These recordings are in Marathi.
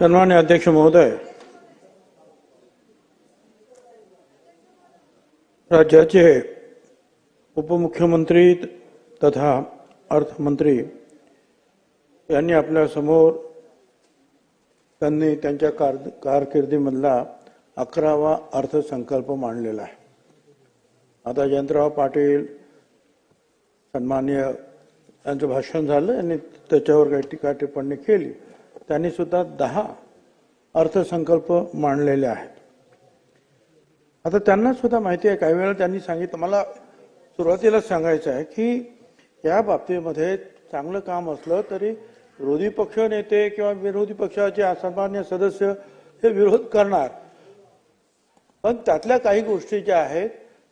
सन्मान्य अध्यक्ष महोदय राज्याचे उपमुख्यमंत्री तथा अर्थमंत्री यांनी आपल्यासमोर त्यांनी त्यांच्या कार कारकिर्दीमधला अकरावा अर्थसंकल्प मांडलेला आहे. आता जयंतराव पाटील सन्मान्य यांचं भाषण झालं आणि त्याच्यावर काही टीका टिप्पणी केली. त्यांनी सुद्धा दहा अर्थसंकल्प मांडलेले आहेत. आता त्यांना सुद्धा माहिती आहे काही वेळा त्यांनी सांगितलं मला सुरुवातीलाच सांगायचं आहे की या बाबतीमध्ये चांगलं काम असलं तरी विरोधी पक्ष नेते किंवा विरोधी पक्षाचे असामान्य सदस्य हे विरोध करणार. पण त्यातल्या काही गोष्टी ज्या आहेत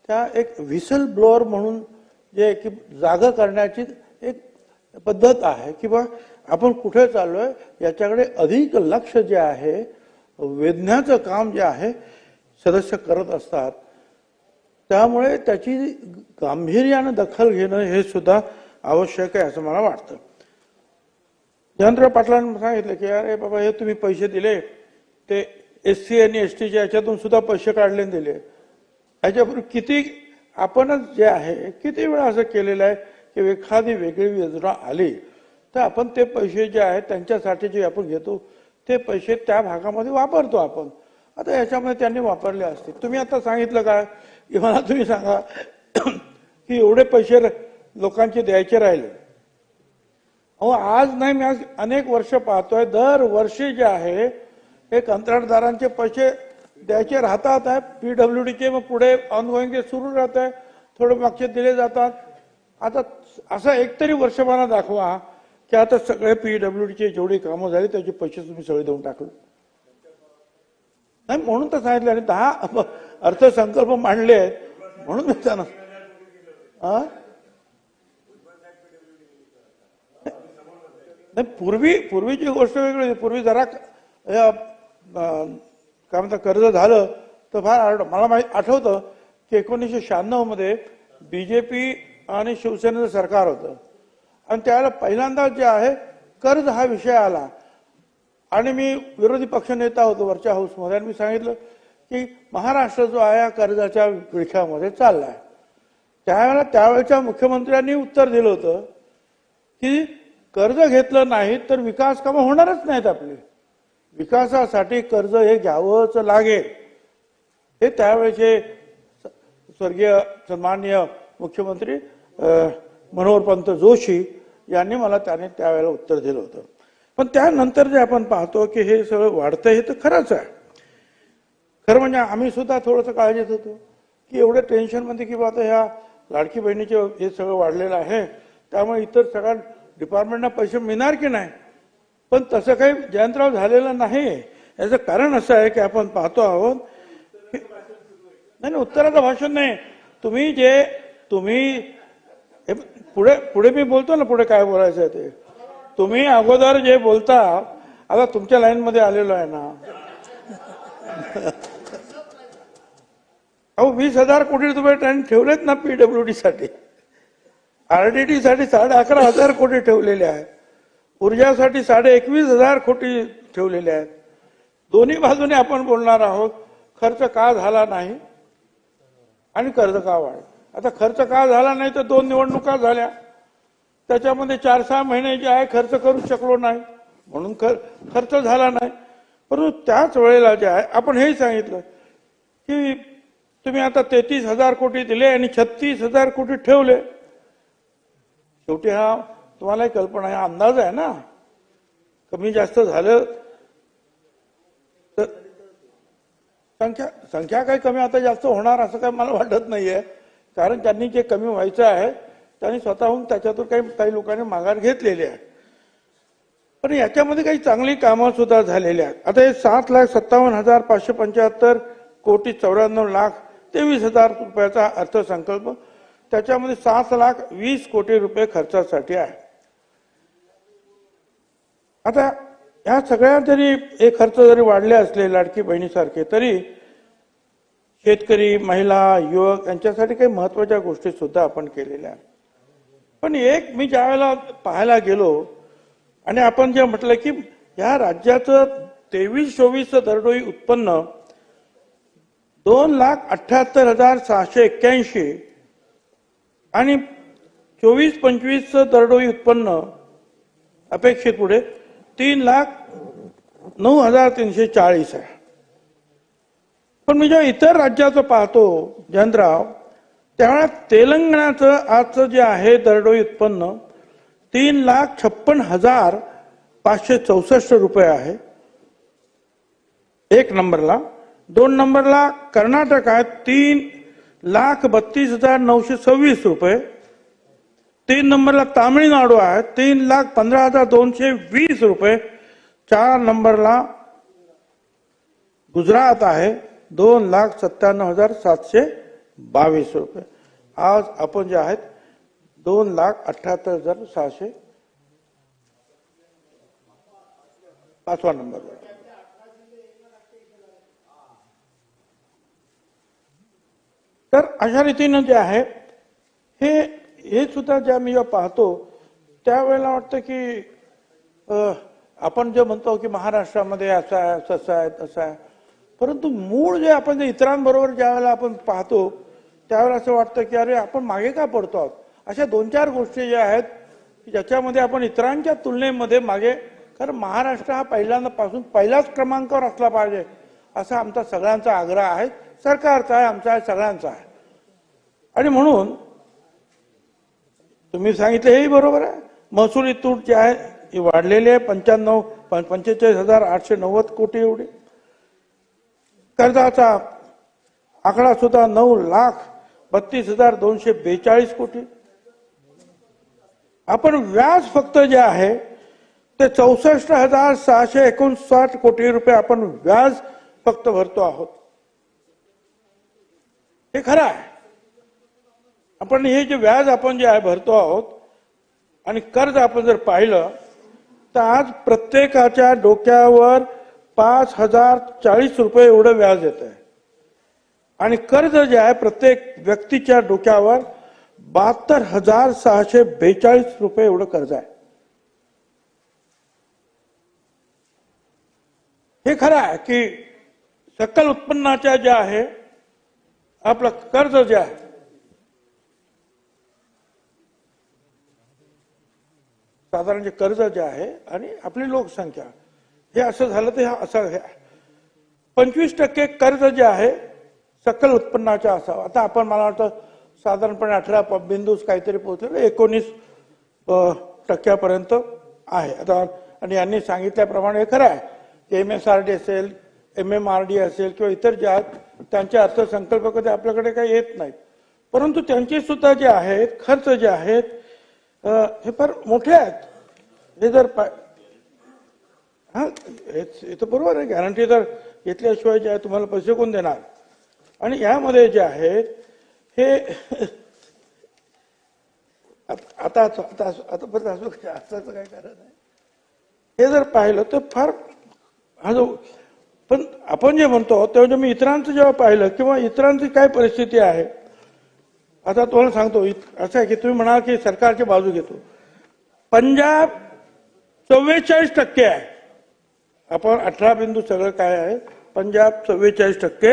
त्या एक व्हिसल ब्लोअर म्हणून जे की जागा करण्याची एक पद्धत आहे किंवा आपण कुठे चाललोय याच्याकडे अधिक लक्ष जे आहे वेधण्याचं काम जे आहे सदस्य करत असतात. त्यामुळे त्याची गांभीर्यानं दखल घेणं हे सुद्धा आवश्यक आहे असं मला वाटतं. जयंतराव पाटलांनी सांगितलं की अरे बाबा हे तुम्ही पैसे दिले. ते एस सी आणि एस टीच्या याच्यातून सुद्धा पैसे काढले आणि दिले. याच्यापूर्वी किती आपणच जे आहे किती वेळा असं केलेलं आहे की एखादी वेगळी योजना आली तर आपण ते पैसे जे आहेत त्यांच्यासाठी जे आपण घेतो ते पैसे त्या भागामध्ये वापरतो आपण. आता याच्यामध्ये त्यांनी वापरले असते तुम्ही आता सांगितलं का? की मला तुम्ही सांगा की एवढे पैसे लोकांचे द्यायचे राहिले. अहो आज नाही मी आज अनेक वर्ष पाहतोय दर वर्षी जे आहे हे कंत्राटदारांचे पैसे द्यायचे राहतात आहे. पीडब्ल्यू डीचे मग पुढे ऑनगोईंग ते सुरू राहत आहे थोडे मागचे दिले जातात. आता असं एकतरी वर्ष दाखवा. की आता सगळे पीडब्ल्यू डीचे जेवढी कामं झाली त्याचे पैसे तुम्ही सगळे देऊन टाकले. नाही म्हणून तर सांगितलं आणि दहा अर्थसंकल्प मांडले आहेत म्हणून मी त्यांना नाही पूर्वी पूर्वीची गोष्ट वेगळी होती. पूर्वी जरा काय म्हणतात कर्ज झालं तर फार आठ मला माहीत आठवतं की एकोणीसशे शहाण्णवमध्ये बीजेपी आणि शिवसेनेचं सरकार होतं. आणि त्यावेळेला पहिल्यांदा जे आहे कर्ज हा विषय आला. आणि मी विरोधी पक्षनेता होतो वरच्या हाऊसमध्ये आणि मी सांगितलं की महाराष्ट्र जो आहे हा कर्जाच्या विळख्यामध्ये चाललाय. त्यावेळेला त्यावेळच्या मुख्यमंत्र्यांनी उत्तर दिलं होतं की कर्ज घेतलं नाही तर विकास कामं होणारच नाहीत आपली. विकासासाठी कर्ज हे घ्यावंच लागेल. हे त्यावेळेचे स्वर्गीय सन्माननीय मुख्यमंत्री मनोहरपंत जोशी यांनी मला त्याने त्यावेळेला उत्तर दिलं होतं. पण त्यानंतर जे आपण पाहतो की हे सगळं वाढतंय हे तर खरंच आहे. खरं म्हणजे आम्ही सुद्धा थोडंसं काळजीत होतो की एवढ्या टेन्शनमध्ये की आता ह्या लाडकी बहिणीचे हे सगळं वाढलेलं आहे त्यामुळे इतर सगळ्या डिपार्टमेंटना पैसे मिळणार की नाही? पण तसं काही जयंतराव झालेलं नाही. याचं कारण असं आहे की आपण पाहतो आहोत नाही नाही, उत्तराचं भाषण नाही. तुम्ही जे तुम्ही हे पुढे पुढे मी बोलतो ना पुढे काय बोलायचं आहे ते. तुम्ही अगोदर जे बोलता आता तुमच्या लाईन मध्ये आलेलो आहे ना. अहो वीस हजार कोटी रुपये त्यांनी ठेवलेत ना पीडब्ल्यूडी साठी. आरडीटी साठी साडे अकरा हजार कोटी ठेवलेले आहेत. ऊर्जासाठी साडे एकवीस हजार कोटी ठेवलेले आहेत. दोन्ही बाजूने आपण बोलणार आहोत. खर्च का झाला नाही? आणि कर्ज का वाढ आता खर्च का झाला नाही तर दोन निवडणुका झाल्या. त्याच्यामध्ये चार सहा महिने जे आहे खर्च करू शकलो नाही. म्हणून खर- खर्च झाला नाही. परंतु त्याच वेळेला जे आहे आपण हेही सांगितलं की तुम्ही आता तेहतीस हजार कोटी दिले आणि छत्तीस हजार कोटी ठेवले. शेवटी हा तुम्हालाही कल्पना आहे हा अंदाज आहे ना. कमी जास्त झालं तर संख्या संख्या काही कमी आता जास्त होणार असं काही मला वाटत नाहीये. कारण त्यांनी जे कमी व्हायचं आहे त्यांनी स्वतःहून त्याच्यातून काही काही लोकांनी माघार घेतलेली आहे. पण याच्यामध्ये काही चांगली कामं सुद्धा झालेली आहेत. आता हे सात लाख सत्तावन्न हजार पाचशे पंच्याहत्तर कोटी चौऱ्याण्णव लाख तेवीस हजार रुपयाचा अर्थसंकल्प त्याच्यामध्ये सात लाख वीस कोटी रुपये खर्चासाठी आहे. आता ह्या सगळ्या जरी हे खर्च जरी वाढले असले लाडकी बहिणीसारखे तरी शेतकरी महिला युवक यांच्यासाठी काही महत्त्वाच्या गोष्टी सुद्धा आपण केलेल्या आहेत. पण एक मी ज्या वेळेला पाहायला गेलो आणि आपण जे म्हटलं की या राज्याचं तेवीस चोवीस दरडोई उत्पन्न दोन लाख अठ्याहत्तर हजार सहाशे एक्क्याऐंशी आणि चोवीस पंचवीस दरडोई उत्पन्न अपेक्षित पुढे तीन लाख नऊ हजार तीनशे चाळीस आहे. पण मी जेव्हा इतर राज्याचं पाहतो जयंतराव त्यावेळा तेलंगणाचं आजचं जे आहे दरडोई उत्पन्न तीन लाख छप्पन हजार पाचशे चौसष्ट रुपये आहे. एक नंबरला. दोन नंबरला कर्नाटक आहे तीन लाख बत्तीस हजार नऊशे सव्वीस रुपये. तीन नंबरला तामिळनाडू आहे तीन लाख पंधरा हजार दोनशे वीस रुपये. चार नंबरला गुजरात आहे दोन लाख सत्त्याण्णव हजार सातशे बावीस रुपये. आज आपण जे आहेत दोन लाख अठ्याहत्तर हजार सहाशे पाचवा नंबर. तर अशा रीतीनं जे आहे हे हे सुद्धा ज्या मी जेव्हा पाहतो त्यावेळेला वाटतं की आपण जे म्हणतो की महाराष्ट्रामध्ये असं आहे तसं आहे तसं आहे. परंतु मूळ जे आपण जे इतरांबरोबर ज्यावेळेला आपण पाहतो त्यावेळेला असं वाटतं की अरे आपण मागे का पडतो आहोत? अशा दोन चार गोष्टी ज्या आहेत ज्याच्यामध्ये आपण इतरांच्या तुलनेमध्ये मागे कारण महाराष्ट्र हा पहिल्यांदापासून पहिल्याच क्रमांकावर असला पाहिजे असा आमचा सगळ्यांचा आग्रह आहे. सरकारचा आहे आमचा आहे सगळ्यांचा आहे. आणि म्हणून तुम्ही सांगितलं हेही बरोबर आहे. महसुली तूट जी आहे ही वाढलेली आहे. पंच्याण्णव पंचेचाळीस हजार आठशे नव्वद कोटी एवढी. कर्जाचा आकडा सुद्धा नऊ लाख बत्तीस हजार दोनशे बेचाळीस कोटी. आपण व्याज फक्त जे आहे ते चौसष्ट हजार सहाशे एकोणसाठ कोटी रुपये आपण व्याज फक्त भरतो आहोत. हे खरं आहे. आपण हे जे व्याज आपण जे आहे भरतो आहोत आणि कर्ज आपण जर पाहिलं तर आज प्रत्येकाच्या डोक्यावर पाच हजार चाळीस रुपये एवढं व्याज येत आहे. आणि कर्ज जे आहे प्रत्येक व्यक्तीच्या डोक्यावर बहात्तर हजार सहाशे बेचाळीस रुपये एवढं कर्ज आहे. हे खरं आहे की सकल उत्पन्नाच्या जे आहे आपलं कर्ज जे आहे साधारण जे कर्ज जे आहे आणि आपली लोकसंख्या हे असं झालं तर असं पंचवीस टक्के कर्ज जे आहे सकल उत्पन्नाच्या असावं. आता आपण मला वाटतं साधारणपणे अठरा प- काहीतरी पोहोचेल एकोणीस टक्क्यापर्यंत आहे. आता आणि यांनी सांगितल्याप्रमाणे खरं आहे. एम एस आर डी असेल एम एम आर डी असेल किंवा इतर जे आहेत त्यांचे अर्थसंकल्प कधी आपल्याकडे काही येत नाहीत. परंतु त्यांचे सुद्धा जे आहेत खर्च जे आहेत हे फार मोठे आहेत. हे जर हां हेच- हे तर बरोबर आहे. गॅरंटी तर घेतल्याशिवाय जे आहे तुम्हाला पैसे कोण देणार? आणि यामध्ये जे आहे हे आता आता आता आता परत असं असाचं काय कारण आहे? हे जर पाहिलं तर फार हा जो पण आपण जे म्हणतो तेव्हा मी इतरांचं जेव्हा पाहिलं किंवा इतरांची काय परिस्थिती आहे आता तुम्हाला सांगतो असं आहे की तुम्ही म्हणाल की सरकारची बाजू घेतो. पंजाब चव्वेचाळीस टक्के आहे. आपण अठरा बिंदू सगळं काय आहे? पंजाब चव्वेचाळीस टक्के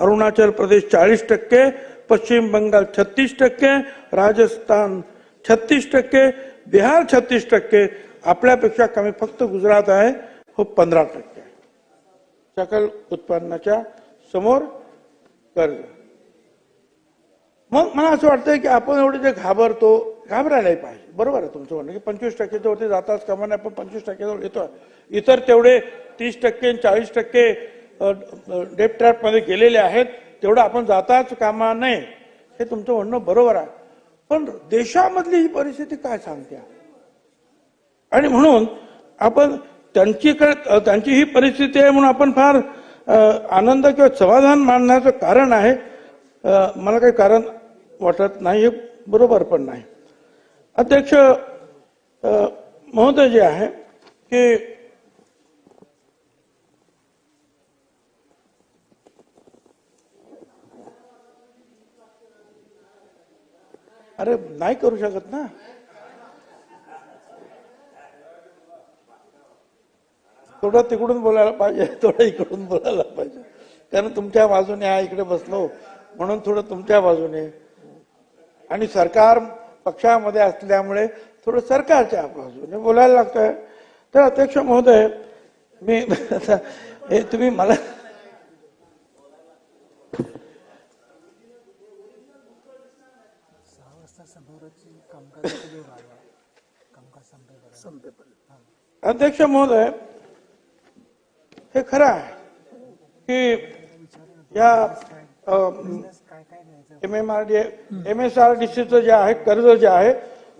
अरुणाचल प्रदेश चाळीस टक्के पश्चिम बंगाल छत्तीस टक्के राजस्थान छत्तीस टक्के बिहार छत्तीस टक्के. आपल्यापेक्षा कमी फक्त गुजरात आहे हो पंधरा टक्के. सकल उत्पन्नाच्या समोर कर्ज. मग मला असं वाटतं की आपण एवढे जे घाबरतो घाबरायलाही पाहिजे. बरोबर आहे तुमचं म्हणणं की पंचवीस टक्केच्या वरती जाताच कामा नये आपण पंचवीस टक्क्याजवळ येतो. इतर तेवढे तीस टक्के चाळीस टक्के डेप ट्रॅपमध्ये गेलेले आहेत तेवढं आपण जाताच कामा नये. हे तुमचं म्हणणं बरोबर आहे. पण देशामधली ही परिस्थिती काय सांगते? आणि म्हणून आपण त्यांची त्यांची ही परिस्थिती आहे म्हणून आपण फार आनंद किंवा समाधान मानण्याचं कारण आहे. मला काही कारण वाटत नाही हे बरोबर पण नाही. अध्यक्ष महोदय जे आहे की अरे नाही करू शकत ना. थोडं तिकडून बोलायला पाहिजे थोडं इकडून बोलायला पाहिजे. कारण तुमच्या बाजूने हा इकडे बसलो म्हणून थोडं तुमच्या बाजूने. आणि सरकार पक्षामध्ये असल्यामुळे थोडं सरकारच्या बाजूने बोलायला लागतंय. तर अध्यक्ष महोदय मी हे तुम्ही मला अध्यक्ष महोदय हे खरं आहे की या M M R D M S R D सीचं जे आहे कर्ज जे आहे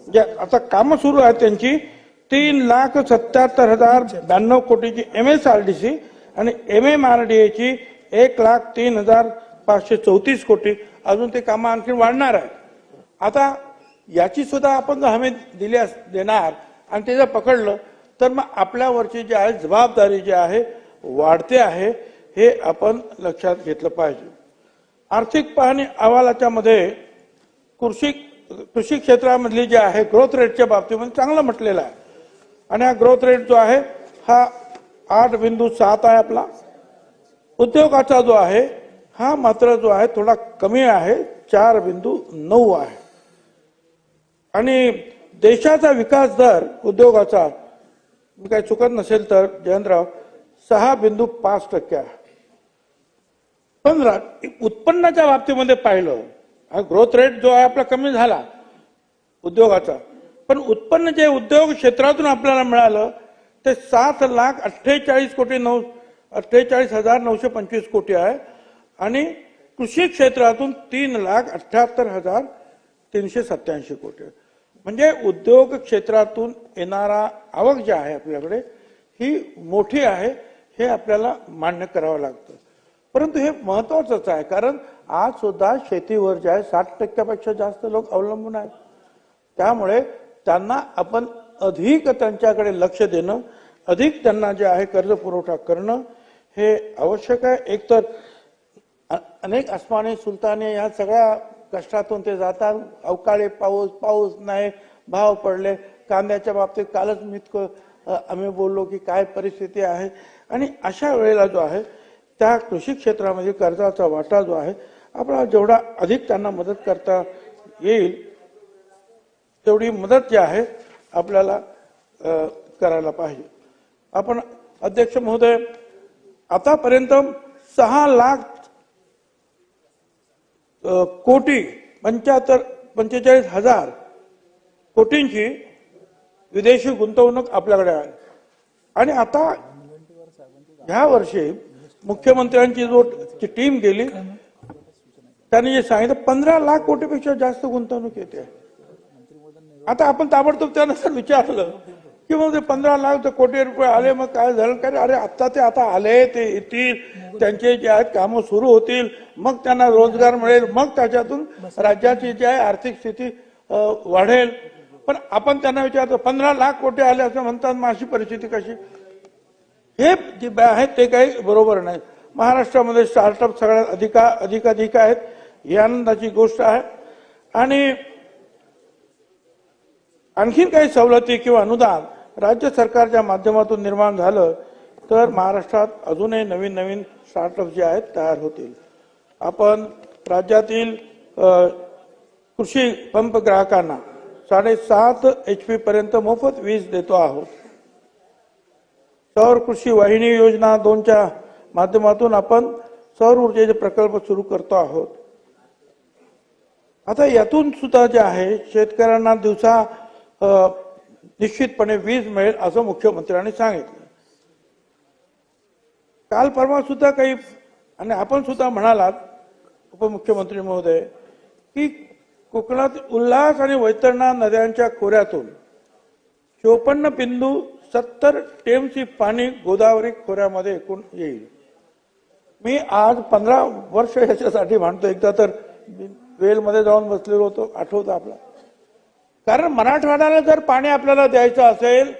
जे आता कामं सुरू आहेत त्यांची तीन लाख सत्याहत्तर हजार ब्याण्णव कोटीची M S R D C आणि एम एम आर डी एची एक लाख तीन हजार पाचशे चौतीस कोटी. अजून ते कामं आणखी वाढणार आहेत. आता याची सुद्धा आपण जर हमी दिली देणार आणि ते जर पकडलं तर मग आपल्यावरची जी आहे जबाबदारी जी आहे वाढते आहे हे आपण लक्षात घेतलं पाहिजे. आर्थिक पाहणी अहवालाच्या मध्ये कृषी कृषी क्षेत्रामधली जे आहे ग्रोथ रेटच्या बाबतीमध्ये चांगलं म्हटलेलं आहे. आणि हा ग्रोथ रेट जो आहे हा आठ बिंदू सात आहे आपला. उद्योगाचा जो आहे हा मात्र जो आहे थोडा कमी आहे चार बिंदू नऊ आहे. आणि देशाचा विकास दर उद्योगाचा मी काही चुकत नसेल तर जयंतराव सहा बिंदू पाच टक्के आहे. पण उत्पन्नाच्या बाबतीमध्ये पाहिलं हा ग्रोथ रेट जो आहे आपला कमी झाला उद्योगाचा. पण उत्पन्न जे उद्योग क्षेत्रातून आपल्याला मिळालं ते सात लाख अठ्ठेचाळीस कोटी नऊ अठ्ठेचाळीस हजार नऊशे पंचवीस कोटी आहे. आणि कृषी क्षेत्रातून तीन लाख अठ्ठ्याहत्तर हजार तीनशे सत्याऐंशी कोटी आहे. म्हणजे उद्योग क्षेत्रातून येणारा आवक जी आहे आपल्याकडे ही मोठी आहे हे आपल्याला मान्य करावं लागतं. परंतु हे महत्वाचंच आहे कारण आज सुद्धा शेतीवर जे आहे साठ टक्क्यापेक्षा जास्त लोक अवलंबून आहेत. त्यामुळे त्यांना आपण अधिक त्यांच्याकडे लक्ष देणं अधिक त्यांना जे आहे कर्ज पुरवठा करणं हे आवश्यक आहे. एकतर अनेक अस्माने सुलताने या सगळ्या कष्टातून ते जातात. अवकाळी पाऊस पाऊस नाही भाव पडले. कांद्याच्या बाबतीत कालच मी इतकं आम्ही बोललो की काय परिस्थिती आहे. आणि अशा वेळेला जो आहे त्या कृषी क्षेत्रामध्ये कर्जाचा वाटा जो आहे आपला जेवढा अधिक त्यांना मदत करता येईल तेवढी मदत जी आहे आपल्याला करायला पाहिजे. आपण अध्यक्ष महोदय आतापर्यंत सहा लाख कोटी पंच्याहत्तर पंचेचाळीस हजार कोटींची विदेशी गुंतवणूक आपल्याकडे आहे. आणि आता ह्या वर्षी मुख्यमंत्र्यांची जो टीम गेली त्यांनी जे सांगितलं पंधरा लाख कोटीपेक्षा जास्त गुंतवणूक येते. आता आपण ताबडतोब त्यांना विचारलं की मग ते पंधरा लाख कोटी रुपये आले मग काय झालं? काय अरे आता ते आता आले ते येतील त्यांचे जे आहेत कामं सुरू होतील मग त्यांना रोजगार मिळेल मग त्याच्यातून राज्याची जी आहे आर्थिक स्थिती वाढेल. पण आपण त्यांना विचारतो पंधरा लाख कोटी आले असं म्हणतात मग अशी परिस्थिती कशी? हे जे बॅ- आहेत ते काही बरोबर नाही. महाराष्ट्रामध्ये स्टार्टअप सगळ्यात अधिका अधिकाधिक आहेत. ही आनंदाची गोष्ट आहे. आणि आणखीन काही सवलती किंवा अनुदान राज्य सरकारच्या माध्यमातून निर्माण झालं तर महाराष्ट्रात अजूनही नवीन नवीन स्टार्टअप जे आहेत तयार होतील. आपण राज्यातील कृषी पंप ग्राहकांना साडेसात एच पी पर्यंत मोफत वीज देतो आहोत. सौर कृषी वाहिनी योजना दोनच्या माध्यमातून आपण सौर ऊर्जेचे प्रकल्प सुरू करतो आहोत. आता यातून सुद्धा जे आहे शेतकऱ्यांना दिवसा निश्चितपणे वीज मिळेल असं मुख्यमंत्र्यांनी सांगितलं. काल परवा सुद्धा काही आणि आपण सुद्धा म्हणालात उपमुख्यमंत्री महोदय की कोकणात उल्हास आणि वैतरणा नद्यांच्या खोऱ्यातून चोपन्न बिंदू सत्तर टेमची पाणी गोदावरी खोऱ्यामध्ये एकूण येईल. मी आज पंधरा वर्ष याच्यासाठी म्हणतो एकदा तर वेलमध्ये जाऊन बसलेलो होतो. आठवतो आपला. कारण मराठवाड्याला जर पाणी आपल्याला द्यायचं असेल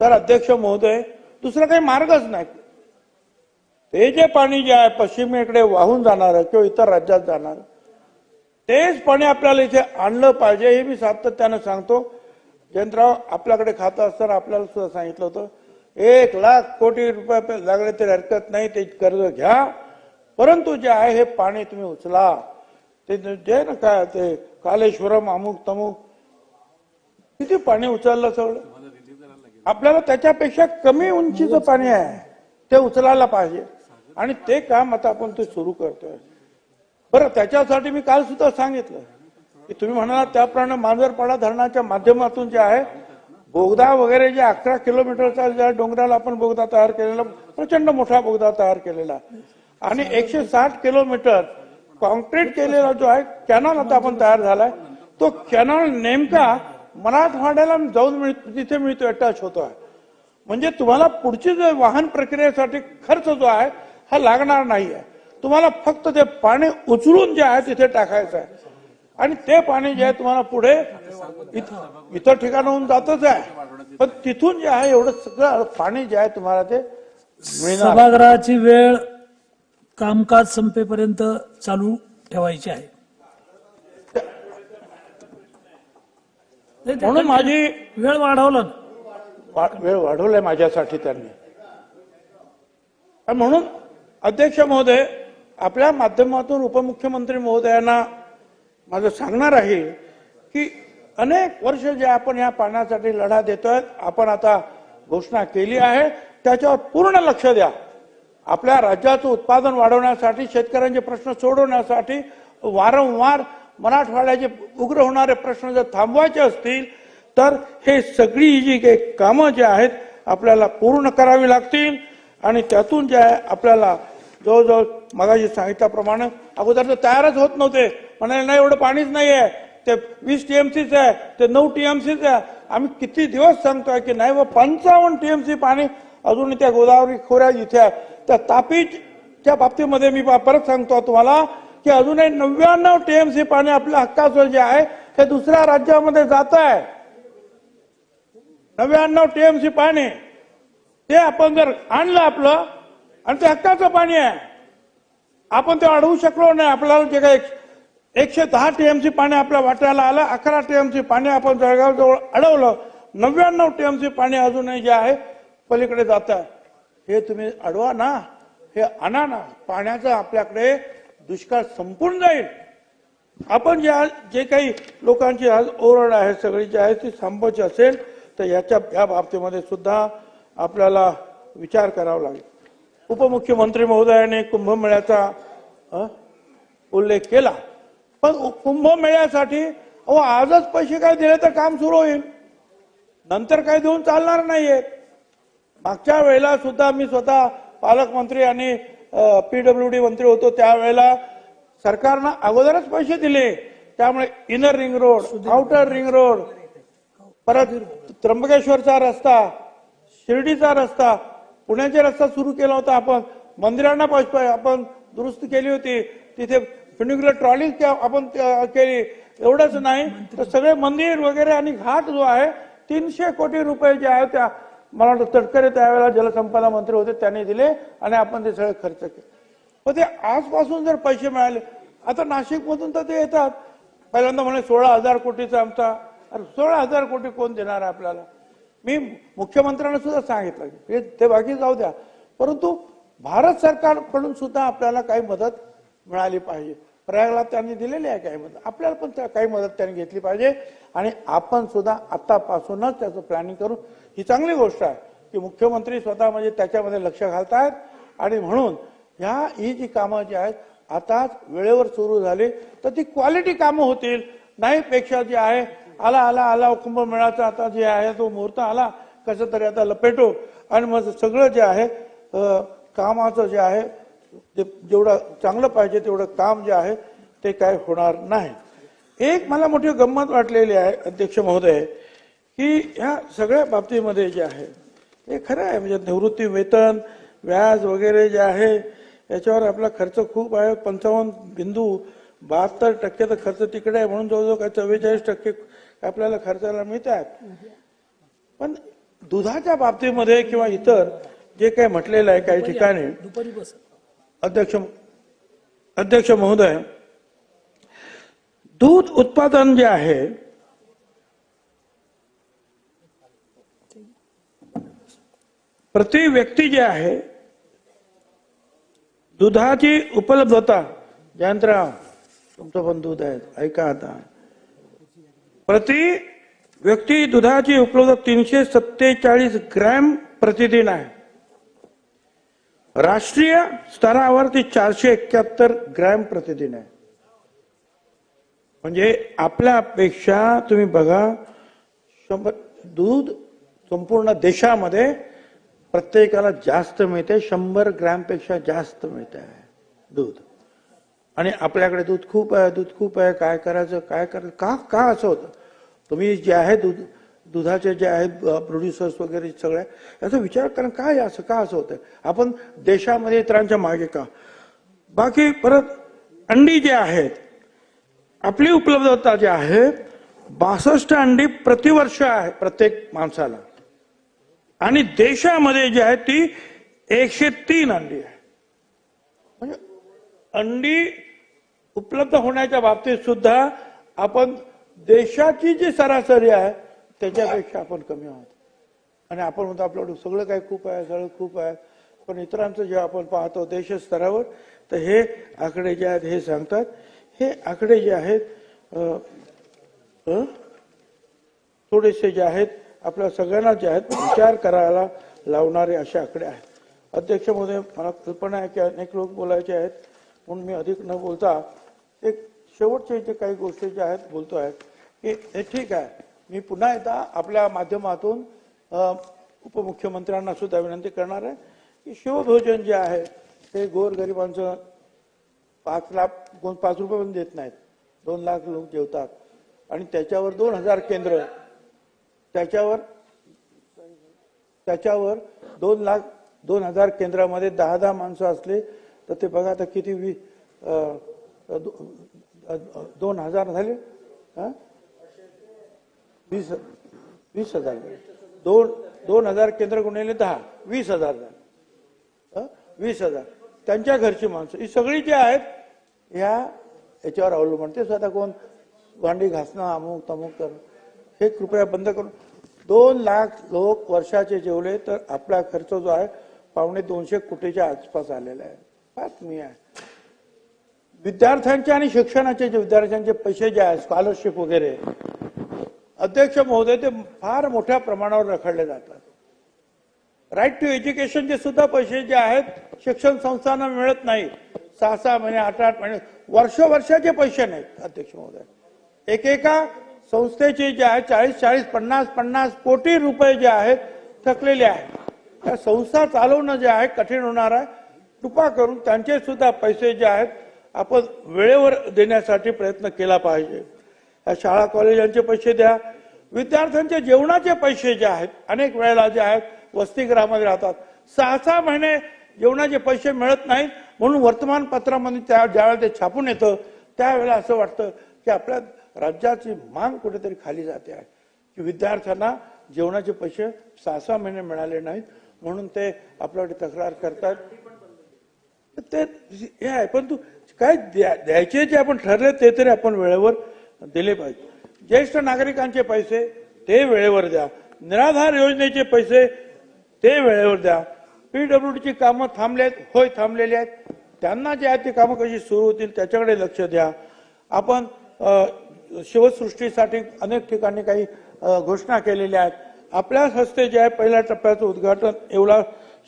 तर अध्यक्ष महोदय दुसरा काही मार्गच नाही. ते जे पाणी जे आहे पश्चिमेकडे वाहून जाणार किंवा इतर राज्यात जाणार तेच पाणी आपल्याला इथे आणलं पाहिजे हे मी सातत्यानं सांगतो. जयंतराव आपल्याकडे खातं असताना आपल्याला सुद्धा सांगितलं होतं एक लाख कोटी रुपये लागले तरी हरकत नाही ते कर्ज घ्या. परंतु जे आहे हे पाणी तुम्ही उचला. ते जे ना काय ते कालेश्वरम अमुक तमुक किती पाणी उचललं सगळं? आपल्याला त्याच्यापेक्षा कमी उंचीचं पाणी आहे. ते उचलायला पाहिजे. आणि ते काम आता आपण ते सुरू करतोय. बरं त्याच्यासाठी मी काल सुद्धा सांगितलं. की तुम्ही म्हणाला त्याप्रमाणे मांजरपाडा धरणाच्या माध्यमातून जे आहे बोगदा वगैरे जे अकरा किलोमीटरचा ज्या डोंगराला आपण बोगदा तयार केलेला प्रचंड मोठा बोगदा तयार केलेला. आणि एकशे साठ किलोमीटर कॉन्क्रीट केलेला जो आहे कॅनॉल आता आपण तयार झालाय. तो कॅनॉल नेमका मराठवाड्याला जाऊन तिथे मिळतो अटॅच होतो आहे म्हणजे तुम्हाला पुढची जो वाहन प्रक्रियेसाठी खर्च जो आहे हा लागणार नाही आहे तुम्हाला फक्त ते पाणी उचलून जे आहे तिथे टाकायचं आहे आणि ते पाणी जे आहे तुम्हाला पुढे इथं इतर ठिकाणाहून जातच आहे. पण तिथून जे आहे एवढं सगळं पाणी जे आहे तुम्हाला ते सभागृहाची वेळ कामकाज संपेपर्यंत चालू ठेवायची आहे. म्हणून माझी वेळ वाढवला वेळ वाढवलाय माझ्यासाठी त्यांनी. म्हणून अध्यक्ष महोदय आपल्या माध्यमातून उपमुख्यमंत्री महोदयांना माझं सांगणार आहे की अनेक वर्ष जे आपण या पाण्यासाठी लढा देतोय आपण आता घोषणा केली आहे त्याच्यावर पूर्ण लक्ष द्या. आपल्या राज्याचं उत्पादन वाढवण्यासाठी शेतकऱ्यांचे प्रश्न सोडवण्यासाठी वारंवार मराठवाड्याचे उग्र होणारे प्रश्न जर थांबवायचे असतील तर हे सगळी जी काही कामं जी आहेत आपल्याला पूर्ण करावी लागतील. आणि त्यातून जे आहे आपल्याला जवळजवळ मगाशी सांगितल्याप्रमाणे अगोदर तर तयारच होत नव्हते. म्हणाले नाही एवढं पाणीच नाही आहे ते वीस टीएमसीच आहे ते नऊ टीएमसीच आहे. आम्ही किती दिवस सांगतोय की नाही व पंचावन्न टीएमसी पाणी अजून त्या गोदावरी खोऱ्या इथे आहे. त्या तापीच्या बाबतीमध्ये मी परत सांगतो तुम्हाला की अजूनही नव्याण्णव टीएमसी पाणी आपल्या हक्काचं जे आहे हे दुसऱ्या राज्यामध्ये जात आहे. नव्याण्णव टीएमसी पाणी ते आपण जर आणलं आपलं आणि ते हक्काचं पाणी आहे आपण ते अडवू शकलो नाही. आपल्याला जे काही एकशे दहा टीएमसी पाणी आपल्या वाट्याला आलं अकरा टीएमसी पाणी आपण जळगाव जवळ अडवलं नव्याण्णव टीएमसी पाणी अजूनही जे आहे पलीकडे जात आहे. हे तुम्ही अडवा ना हे आणा ना. पाण्याचं आपल्याकडे दुष्काळ संपून जाईल. आपण जे आज जे काही लोकांची आज ओरड आहे सगळी जी आहे ती थांबवायची असेल तर याच्या या बाबतीमध्ये सुद्धा आपल्याला विचार करावा लागेल. उपमुख्यमंत्री महोदयाने कुंभमेळ्याचा उल्लेख केला. पण उ- कुंभमेळ्यासाठी अहो आजच पैसे काय दिले तर काम सुरू होईल. नंतर काय देऊन चालणार नाहीये. मागच्या वेळेला सुद्धा मी स्वतः पालकमंत्री आणि पीडब्ल्यू डी मंत्री होतो त्यावेळेला सरकारनं अगोदरच पैसे दिले. त्यामुळे inner ring road outer ring road परत त्र्यंबकेश्वरचा रस्ता शिर्डीचा रस्ता पुण्याचा रस्ता सुरू केला होता आपण. मंदिरांना आपण दुरुस्ती केली होती. तिथे फ्युनिक्युलर ट्रॉली आपण केली. एवढंच नाही. तर सगळे मंदिर वगैरे आणि घाट जो आहे तीनशे कोटी रुपये जे आहे त्या मला वाटतं तटकरे त्यावेळेला जलसंपदा मंत्री होते त्यांनी दिले आणि आपण ते सगळे खर्च केले. पण ते आजपासून जर पैसे मिळाले आता नाशिकमधून तर ते येतात. पहिल्यांदा म्हणे सोळा हजार कोटीचा आमचा अरे सोळा हजार कोटी कोण देणार आहे आपल्याला? मी मुख्यमंत्र्यांना सुद्धा सांगितलं हे ते बाकी जाऊ द्या. परंतु भारत सरकारकडून सुद्धा आपल्याला काही मदत मिळाली पाहिजे. प्रयागला त्यांनी दिलेली आहे काही मदत. आपल्याला पण त्या- काही मदत त्यांनी घेतली पाहिजे. आणि आपण सुद्धा आतापासूनच त्याचं प्लॅनिंग करू. ही चांगली गोष्ट आहे की मुख्यमंत्री स्वतः म्हणजे त्याच्यामध्ये लक्ष घालतायत. आणि म्हणून ह्या ही जी कामं जी आहेत आताच वेळेवर सुरू झाली तर ती क्वालिटी कामं होतील. नाही पेक्षा जी आहे आला आला आला कुंभमेळाचा आता जे आहे तो मुहूर्त आला कसं तरी आता लपेटो. आणि मग सगळं जे आहे कामाचं जे आहे जे जेवढं चांगलं पाहिजे तेवढं काम जे आहे ते काय होणार नाही. एक मला मोठी गंमत वाटलेली आहे अध्यक्ष महोदय की ह्या सगळ्या बाबतीमध्ये जे आहे हे खरं आहे. म्हणजे निवृत्ती वेतन व्याज वगैरे जे आहे याच्यावर आपला खर्च खूप आहे. पंचावन्न बिंदू बहात्तर टक्के तर खर्च तिकडे आहे. म्हणून जवळजवळ काय चव्वेचाळीस टक्के आपल्याला खर्चाला मिळतात पण दुधाच्या बाबतीमध्ये किंवा इतर जे काही म्हटलेलं आहे काही ठिकाणी दुपारी बस. अध्यक्ष अध्यक्ष महोदय दूध उत्पादन जे आहे प्रति व्यक्ती जे आहे दुधाची उपलब्धता जयंतराव तुमचं पण दूध आहे ऐका आता. प्रति व्यक्ती दुधाची उपलब्धता तीनशे सत्तेचाळीस ग्रॅम प्रतिदिन आहे. राष्ट्रीय स्तरावरती चारशे एक्क्याहत्तर ग्रॅम प्रतिदिन आहे. म्हणजे आपल्यापेक्षा तुम्ही बघा शंभर दूध संपूर्ण देशामध्ये प्रत्येकाला जास्त मिळते शंभर ग्रॅमपेक्षा जास्त मिळते आहे दूध. आणि आपल्याकडे दूध खूप आहे दूध खूप आहे काय करायचं काय करायचं का का असं होतं? तुम्ही जे आहे दूध दुधाचे जे आहेत प्रोड्युसर्स वगैरे सगळे याचा विचार कारण काय असं का असं होतं आपण देशामध्ये इतरांच्या मागे का? बाकी परत अंडी जे आहेत आपली उपलब्धता जी आहे बासष्ट अंडी प्रतिवर्ष आहे प्रत्येक माणसाला. आणि देशामध्ये जी आहे ती एकशे तीन अंडी आहे. म्हणजे अंडी उपलब्ध होण्याच्या बाबतीत सुद्धा आपण देशाची जी सरासरी आहे त्याच्यापेक्षा आपण कमी आहोत. आणि आपण म्हणतो आपल्याकडे सगळं काही खूप आहे सगळं खूप आहे. पण इतरांचं जे आपण पाहतो देश स्तरावर तर हे आकडे जे आहेत हे सांगतात. हे आकडे जे आहेत थोडेसे जे आहेत आपल्या सगळ्यांना जे आहेत विचार करायला लावणारे असे आकडे आहेत. अध्यक्ष महोदय मला कल्पना आहे की अनेक लोक बोलायचे आहेत म्हणून मी अधिक न बोलता एक शेवटचे जे काही गोष्टी ज्या आहेत बोलतो आहे की हे ठीक आहे. मी पुन्हा एकदा आपल्या माध्यमातून उपमुख्यमंत्र्यांना सुद्धा विनंती करणार आहे की शिवभोजन जे आहे ते गोरगरिबांचं पाच लाख कोण पाच रुपये पण देत नाहीत. दोन लाख लोक जेवतात. आणि त्याच्यावर दोन हजार केंद्र त्याच्यावर त्याच्यावर दोन लाख दोन हजार केंद्रामध्ये दहा दहा माणसं असले तर ते बघा आता किती वी दो- दोन हजार झाले. हा? वीस वीस हजार. दोन दोन हजार केंद्र गुणिले दहा वीस हजार. झाले वीस हजार. त्यांच्या घरची माणसं. ही सगळी जी आहेत ह्या याच्यावर अवलंबून. ते स्वतः कोण भांडी घासणं अमुक तमुक करणं. हे कृपया बंद करून. दोन लाख लोक वर्षाचे जेवले तर आपला खर्च जो आहे पावणे दोनशे कोटीच्या आसपास आलेला आहे. फार कमी आहे. विद्यार्थ्यांचे आणि शिक्षणाचे जे विद्यार्थ्यांचे पैसे जे आहेत स्कॉलरशिप वगैरे अध्यक्ष महोदय ते फार मोठ्या प्रमाणावर रखडले जातात. राईट टू एज्युकेशनचे सुद्धा पैसे जे आहेत शिक्षण संस्थांना मिळत नाही. सहा सहा महिने आठ आठ महिने वर्ष वर्षाचे पैसे नाहीत अध्यक्ष महोदय. एकेका संस्थेचे जे आहे चाळीस चाळीस पन्नास पन्नास कोटी रुपये जे आहेत थकलेले आहेत. त्या संस्था चालवणं जे आहे कठीण होणार आहे. कृपा करून त्यांचे सुद्धा पैसे जे आहेत आपण वेळेवर देण्यासाठी प्रयत्न केला पाहिजे. या शाळा कॉलेजांचे पैसे द्या. विद्यार्थ्यांचे जेवणाचे पैसे जे आहेत अनेक वेळेला जे आहेत वसतिगृहामध्ये राहतात. सहा सहा महिने जेवणाचे पैसे मिळत नाहीत म्हणून वर्तमानपत्रामध्ये त्या ज्यावेळेला ते छापून येतं त्यावेळेला असं वाटतं की आपल्या राज्याची मांग कुठेतरी खाली जाते आहे. की विद्यार्थ्यांना जेवणाचे पैसे सहा सहा महिने मिळाले नाहीत म्हणून ते आपल्याकडे तक्रार करतात. ते हे आहे पण तू काय द्या- द्यायचे जे आपण ठरले ते तरी आपण वेळेवर दिले पाहिजे. ज्येष्ठ नागरिकांचे पैसे ते वेळेवर द्या. निराधार योजनेचे पैसे ते वेळेवर द्या. पीडब्ल्यूडीची कामं थांबले आहेत होय थांबलेली आहेत. त्यांना जे आहेत ती कामं कशी सुरू होतील त्याच्याकडे लक्ष द्या. आपण शिवसृष्टीसाठी अनेक ठिकाणी काही घोषणा केलेल्या आहेत. आपल्याच हस्ते जे आहे पहिल्या टप्प्याचं उद्घाटन एवढा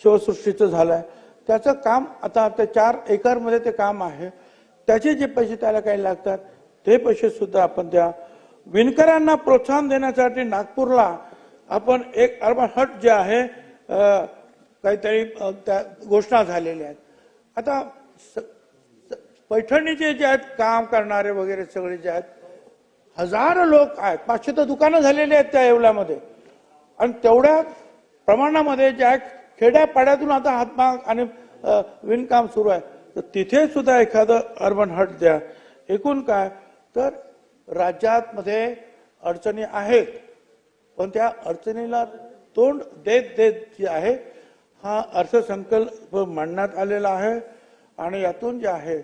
शिवसृष्टीचं झालं आहे त्याचं काम आता ते चार एकरमध्ये ते काम आहे. त्याचे जे पैसे त्याला काही लागतात ते पैसे सुद्धा आपण द्या विणकरांना प्रोत्साहन देण्यासाठी नागपूरला आपण एक अर्बन हट जे आहे काहीतरी त्या घोषणा झालेल्या आहेत. आता स- पैठणीचे जे आहेत काम करणारे वगैरे सगळे जे आहेत हजारो लोक आहेत. पाचशे तर दुकानं झालेली आहेत त्या येवल्यामध्ये. आणि तेवढ्या प्रमाणामध्ये जे आहे खेड्यापाड्यातून आता हातमाग आणि विणकाम सुरू आहे. तर तिथे सुद्धा एखादं अर्बन हट द्या. एकूण काय तर राज्यात मध्ये अडचणी आहेत. पण त्या अडचणीला तोंड देत देत जे आहे हा अर्थसंकल्प मांडण्यात आलेला आहे. आणि यातून जे आहे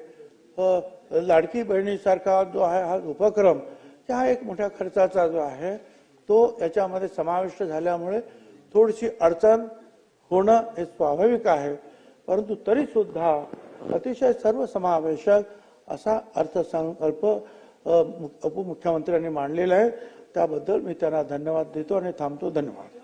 लाडकी बहिणीसारखा जो आहे हा उपक्रम हा हा एक मोठ्या खर्चाचा जो आहे तो याच्यामध्ये समाविष्ट झाल्यामुळे थोडीशी अडचण होणं हे स्वाभाविक आहे. परंतु तरी सुद्धा अतिशय सर्वसमावेशक असा अर्थसंकल्प उपमुख्यमंत्र्यांनी मांडलेलं आहे. त्याबद्दल मी त्यांना धन्यवाद देतो आणि थांबतो. धन्यवाद.